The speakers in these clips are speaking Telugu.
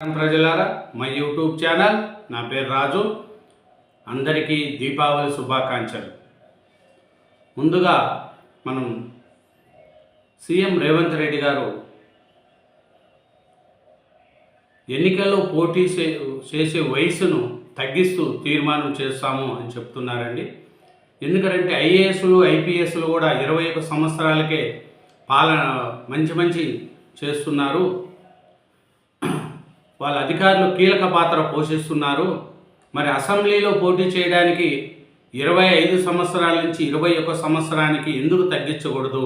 ప్రజలారా మా యూట్యూబ్ ఛానల్ నా పేరు రాజు. అందరికీ దీపావళి శుభాకాంక్షలు. ముందుగా మనం సీఎం రేవంత్ రెడ్డి గారు ఎన్నికల్లో పోటీ చేసే వయసును తగ్గిస్తూ తీర్మానం చేస్తాము అని చెప్తున్నారండి. ఎందుకంటే ఐఏఎస్లు ఐపీఎస్లు కూడా ఇరవై ఒక సంవత్సరాలకే పాలన మంచి మంచి చేస్తున్నారు. వాళ్ళ అధికారులు కీలక పాత్ర పోషిస్తున్నారు. మరి అసెంబ్లీలో పోటీ చేయడానికి ఇరవై ఐదు సంవత్సరాల నుంచి ఇరవై ఒక సంవత్సరానికి ఎందుకు తగ్గించకూడదు?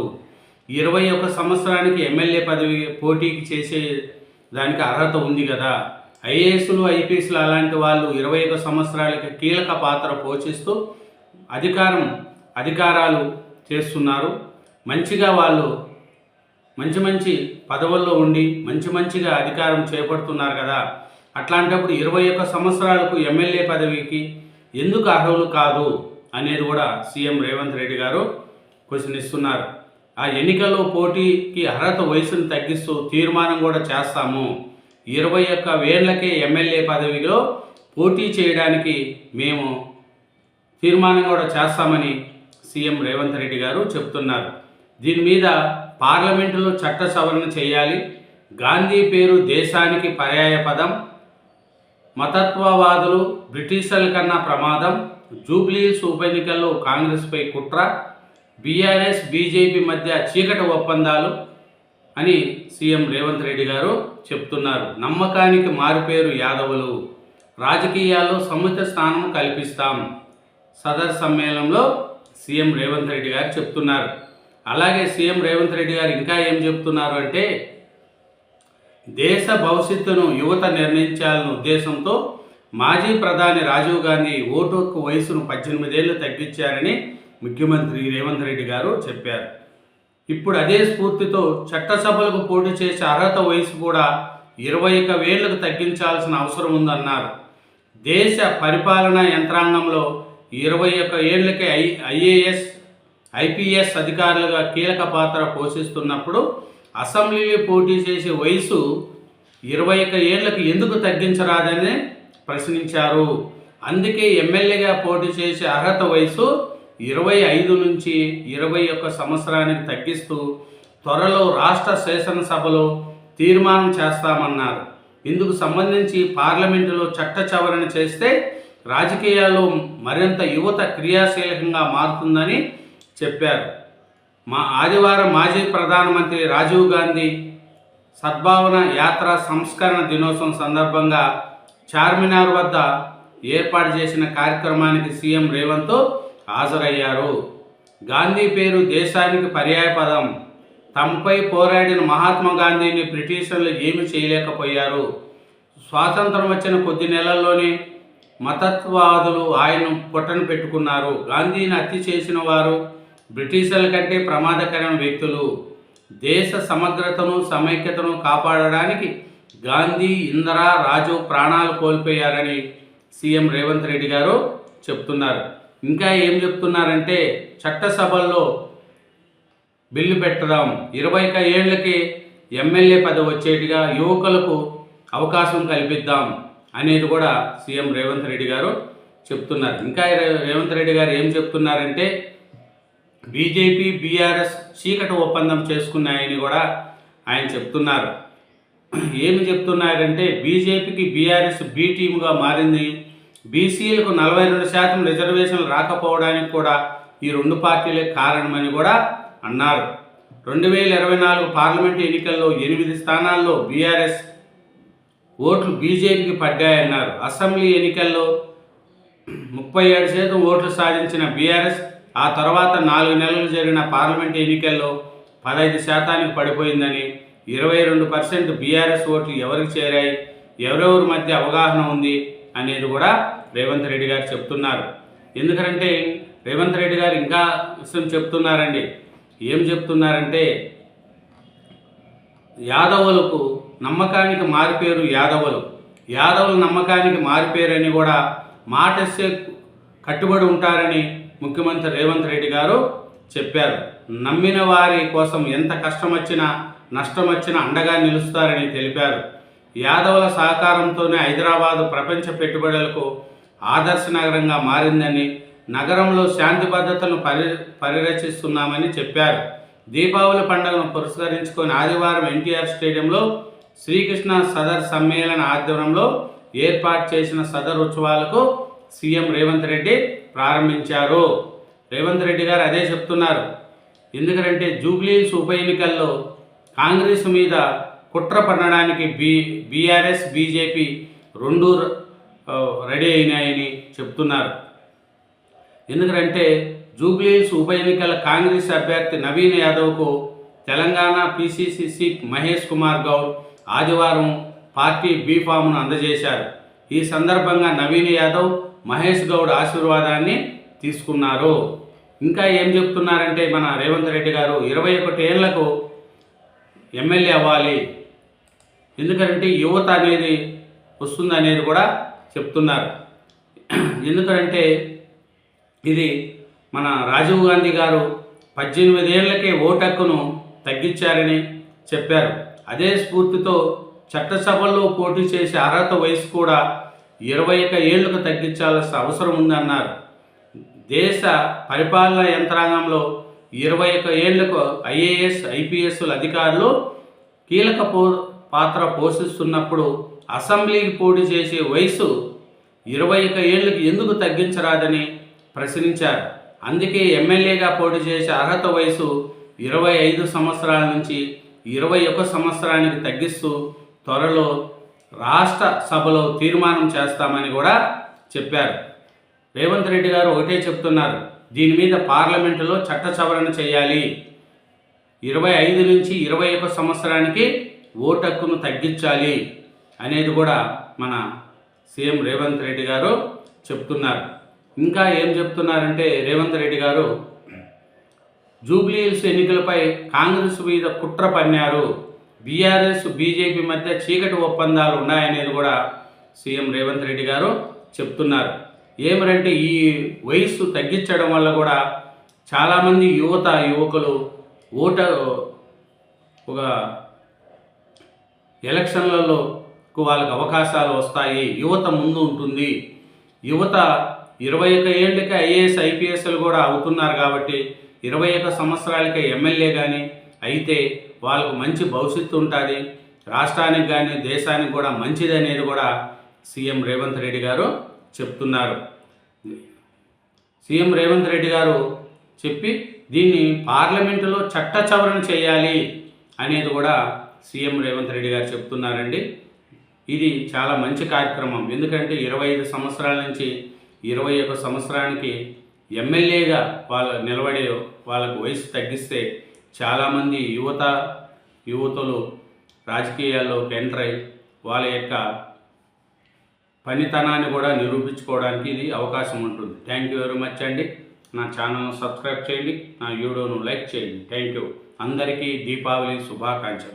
ఇరవై ఒక సంవత్సరానికి ఎమ్మెల్యే పదవి పోటీకి చేసే దానికి అర్హత ఉంది కదా. ఐఏఎస్లు ఐపీఎస్లు అలాంటి వాళ్ళు ఇరవై ఒక సంవత్సరాలకి కీలక పాత్ర పోషిస్తూ అధికారం అధికారాలు చేస్తున్నారు. మంచిగా వాళ్ళు మంచి మంచి పదవుల్లో ఉండి మంచి మంచిగా అధికారం చేపడుతున్నారు కదా. అట్లాంటప్పుడు ఇరవై ఒక్క సంవత్సరాలకు ఎమ్మెల్యే పదవికి ఎందుకు అర్హులు కాదు అనేది కూడా సీఎం రేవంత్ రెడ్డి గారు క్వశ్చన్ ఇస్తున్నారు. ఆ ఎన్నికల్లో పోటీకి అర్హత వయసును తగ్గిస్తూ తీర్మానం కూడా చేస్తాము. ఇరవై ఒక్క వేళ్ళకే ఎమ్మెల్యే పదవిలో పోటీ చేయడానికి మేము తీర్మానం కూడా చేస్తామని సీఎం రేవంత్ రెడ్డి గారు చెప్తున్నారు. దీని మీద పార్లమెంటులో చట్ట సవరణ చేయాలి. గాంధీ పేరు దేశానికి పర్యాయ పదం. మతత్వవాదులు బ్రిటిషర్ల కన్నా ప్రమాదం. జూబ్లీస్ ఉప ఎన్నికల్లో కాంగ్రెస్పై కుట్ర. బీఆర్ఎస్ బీజేపీ మధ్య చీకటి ఒప్పందాలు అని సీఎం రేవంత్ రెడ్డి గారు చెప్తున్నారు. నమ్మకానికి మారుపేరు యాదవులు. రాజకీయాల్లో సముచిత స్థానం కల్పిస్తాం. సదర్ సమ్మేళనంలో సీఎం రేవంత్ రెడ్డి గారు చెప్తున్నారు. అలాగే సీఎం రేవంత్ రెడ్డి గారు ఇంకా ఏం చెప్తున్నారు అంటే దేశ భవిష్యత్తును యువత నిర్ణయించాలన్న ఉద్దేశంతో మాజీ ప్రధాని రాజీవ్ గాంధీ ఓటు హక్కు వయసును పద్దెనిమిదేళ్ళు తగ్గించారని ముఖ్యమంత్రి రేవంత్ రెడ్డి గారు చెప్పారు. ఇప్పుడు అదే స్ఫూర్తితో చట్టసభలకు పోటీ చేసే అర్హత వయసు కూడా ఇరవై ఒక వేళ్ళకు తగ్గించాల్సిన అవసరం ఉందన్నారు. దేశ పరిపాలనా యంత్రాంగంలో ఇరవై ఒక్క ఏళ్ళకే ఐ ఐఏఎస్ ఐపీఎస్ అధికారులుగా కీలక పాత్ర పోషిస్తున్నప్పుడు అసెంబ్లీలో పోటీ చేసే వయసు ఇరవై ఒక్క ఏళ్ళకు ఎందుకు తగ్గించరాదని ప్రశ్నించారు. అందుకే ఎమ్మెల్యేగా పోటీ చేసే అర్హత వయసు ఇరవై ఐదు నుంచి ఇరవై ఒక్క సంవత్సరానికి తగ్గిస్తూ త్వరలో రాష్ట్ర శాసనసభలో తీర్మానం చేస్తామన్నారు. ఇందుకు సంబంధించి పార్లమెంటులో చట్ట చవరణ చేస్తే రాజకీయాల్లో మరింత యువత క్రియాశీలకంగా మారుతుందని చెప్పారు. మా ఆదివారం మాజీ ప్రధానమంత్రి రాజీవ్ గాంధీ సద్భావన యాత్ర సంస్కరణ దినోత్సవం సందర్భంగా చార్మినార్ వద్ద ఏర్పాటు చేసిన కార్యక్రమానికి సీఎం రేవంత్ హాజరయ్యారు. గాంధీ పేరు దేశానికి పర్యాయపదం తమపై పోరాడిన మహాత్మా గాంధీని బ్రిటిషర్లు ఏమి చేయలేకపోయారు. స్వాతంత్రం వచ్చిన కొద్ది నెలల్లోనే మతత్వాదులు ఆయన్ను పొట్టను పెట్టుకున్నారు. గాంధీని హత్య చేసిన వారు బ్రిటిషర్ల కంటే ప్రమాదకరమైన వ్యక్తులు దేశ సమగ్రతను సమైక్యతను కాపాడడానికి గాంధీ ఇందిరా రాజు ప్రాణాలు కోల్పోయారని సీఎం రేవంత్ రెడ్డి గారు చెప్తున్నారు. ఇంకా ఏం చెప్తున్నారంటే చట్టసభల్లో బిల్లు పెట్టడం ఇరవై ఒక ఏళ్ళకి ఎమ్మెల్యే పదవి వచ్చేట్టుగా యువకులకు అవకాశం కల్పిద్దాం అనేది కూడా సీఎం రేవంత్ రెడ్డి గారు చెప్తున్నారు. ఇంకా రేవంత్ రెడ్డి గారు ఏం చెప్తున్నారంటే బీజేపీ బీఆర్ఎస్ చీకటి ఒప్పందం చేసుకున్నాయని కూడా ఆయన చెప్తున్నారు. ఏమి చెప్తున్నారంటే బీజేపీకి బీఆర్ఎస్ బీ టీముగా మారింది. బీసీలకు నలభై రెండు శాతం రిజర్వేషన్లు రాకపోవడానికి కూడా ఈ రెండు పార్టీలే కారణమని కూడా అన్నారు. రెండు వేల ఇరవై నాలుగు పార్లమెంట్ ఎన్నికల్లో ఎనిమిది స్థానాల్లో బీఆర్ఎస్ ఓట్లు బీజేపీకి పడ్డాయన్నారు. అసెంబ్లీ ఎన్నికల్లో ముప్పై ఏడు శాతం ఓట్లు సాధించిన బీఆర్ఎస్ ఆ తర్వాత నాలుగు నెలలు జరిగిన పార్లమెంట్ ఎన్నికల్లో పదహైదు శాతానికి పడిపోయిందని ఇరవై రెండు పర్సెంట్ బీఆర్ఎస్ ఓట్లు ఎవరికి చేరాయి ఎవరెవరి మధ్య అవగాహన ఉంది అనేది కూడా రేవంత్ రెడ్డి గారు చెప్తున్నారు. ఎందుకంటే రేవంత్ రెడ్డి గారు ఇంకా విషయం చెప్తున్నారండి. ఏం చెప్తున్నారంటే యాదవులకు నమ్మకానికి మారిపేరు యాదవులు. యాదవుల నమ్మకానికి మారిపేరని కూడా మాటస్తే కట్టుబడి ఉంటారని ముఖ్యమంత్రి రేవంత్ రెడ్డి గారు చెప్పారు. నమ్మిన వారి కోసం ఎంత కష్టం వచ్చినా నష్టం వచ్చినా అండగా నిలుస్తారని తెలిపారు. యాదవుల సహకారంతోనే హైదరాబాదు ప్రపంచ పెట్టుబడులకు ఆదర్శ నగరంగా మారిందని నగరంలో శాంతి భద్రతలను పరి పరిరక్షిస్తున్నామని చెప్పారు. దీపావళి పండుగను పురస్కరించుకొని ఆదివారం ఎన్టీఆర్ స్టేడియంలో శ్రీకృష్ణ సదర్ సమ్మేళన ఆధ్వర్యంలో ఏర్పాటు చేసిన సదర్ ఉత్సవాలకు సీఎం రేవంత్ రెడ్డి ప్రారంభించారు. రేవంత్ రెడ్డి గారు అదే చెప్తున్నారు. ఎందుకంటే జూబ్లీస్ ఉప ఎన్నికల్లో కాంగ్రెస్ మీద కుట్ర పన్నడానికి బీ బీఆర్ఎస్ బీజేపీ రెండు రెడీ అయినాయని చెప్తున్నారు. ఎందుకంటే జూబ్లీస్ ఉప ఎన్నికల కాంగ్రెస్ అభ్యర్థి నవీన్ యాదవ్కు తెలంగాణ పిసిసి మహేష్ కుమార్ గౌడ్ ఆదివారం పార్టీ బీఫామ్ను అందజేశారు. ఈ సందర్భంగా నవీన్ యాదవ్ మహేష్ గౌడ్ ఆశీర్వాదాన్ని తీసుకున్నారు. ఇంకా ఏం చెప్తున్నారంటే మన రేవంత్ రెడ్డి గారు ఇరవై ఒకటి ఏళ్ళకు ఎమ్మెల్యే అవ్వాలి. ఎందుకంటే యువత అనేది వస్తుంది అనేది కూడా చెప్తున్నారు. ఎందుకంటే ఇది మన రాజీవ్ గాంధీ గారు పద్దెనిమిది ఏళ్ళకే ఓటు హక్కును తగ్గించారని చెప్పారు. అదే స్ఫూర్తితో చట్టసభల్లో పోటీ చేసే అర్హత వయసు కూడా ఇరవై ఒక ఏళ్ళకు తగ్గించాల్సిన అవసరం ఉందన్నారు. దేశ పరిపాలనా యంత్రాంగంలో ఇరవై ఒక ఏళ్ళకు ఐఏఎస్ ఐపీఎస్ల అధికారులు కీలక పో పాత్ర పోషిస్తున్నప్పుడు అసెంబ్లీకి పోటీ చేసే వయసు ఇరవై ఒక ఏళ్ళకు ఎందుకు తగ్గించరాదని ప్రశ్నించారు. అందుకే ఎమ్మెల్యేగా పోటీ చేసే అర్హత వయసు ఇరవై ఐదు సంవత్సరాల నుంచి ఇరవై ఒక సంవత్సరానికి తగ్గిస్తూ త్వరలో రాష్ట్ర సభలో తీర్మానం చేస్తామని కూడా చెప్పారు. రేవంత్ రెడ్డి గారు ఒకటే చెప్తున్నారు. దీని మీద పార్లమెంటులో చట్ట సవరణ చేయాలి. ఇరవై ఐదు నుంచి ఇరవై ఒక సంవత్సరానికి ఓటక్కును తగ్గించాలి అనేది కూడా మన సీఎం రేవంత్ రెడ్డి గారు చెప్తున్నారు. ఇంకా ఏం చెప్తున్నారంటే రేవంత్ రెడ్డి గారు జూబ్లీహిల్స్ ఎన్నికలపై కాంగ్రెస్ మీద కుట్ర పన్నారు. బీఆర్ఎస్ బీజేపీ మధ్య చీకటి ఒప్పందాలు ఉన్నాయనేది కూడా సీఎం రేవంత్ రెడ్డి గారు చెప్తున్నారు. ఏమనంటే ఈ వయస్సు తగ్గించడం వల్ల కూడా చాలామంది యువత యువకులు ఓట ఒక ఎలక్షన్లలో వాళ్ళకి అవకాశాలు వస్తాయి యువత ముందు ఉంటుంది. యువత ఇరవై ఒక ఏళ్ళకి ఐఏఎస్ ఐపీఎస్లు కూడా అవుతున్నారు కాబట్టి ఇరవై ఒక సంవత్సరాలకి ఎమ్మెల్యే కానీ అయితే వాళ్ళకు మంచి భవిష్యత్తు ఉంటుంది. రాష్ట్రానికి కానీ దేశానికి కూడా మంచిది అనేది కూడా సీఎం రేవంత్ రెడ్డి గారు చెప్తున్నారు. సీఎం రేవంత్ రెడ్డి గారు చెప్పి దీన్ని పార్లమెంటులో చట్ట చవరణ చేయాలి అనేది కూడా సీఎం రేవంత్ రెడ్డి గారు చెప్తున్నారండి. ఇది చాలా మంచి కార్యక్రమం. ఎందుకంటే ఇరవై ఐదు సంవత్సరాల నుంచి ఇరవై ఒక సంవత్సరానికి ఎమ్మెల్యేగా వాళ్ళ నిలబడే వాళ్ళకు వయసు తగ్గిస్తే చాలామంది యువత యువతలు రాజకీయాల్లోకి ఎంటర్ అయి వాళ్ళ యొక్క పనితనాన్ని కూడా నిరూపించుకోవడానికి ఇది అవకాశం ఉంటుంది. థ్యాంక్ యూ వెరీ మచ్ అండి. నా ఛానల్ను సబ్స్క్రైబ్ చేయండి. నా వీడియోను లైక్ చేయండి. థ్యాంక్ యూ అందరికీ దీపావళి శుభాకాంక్షలు.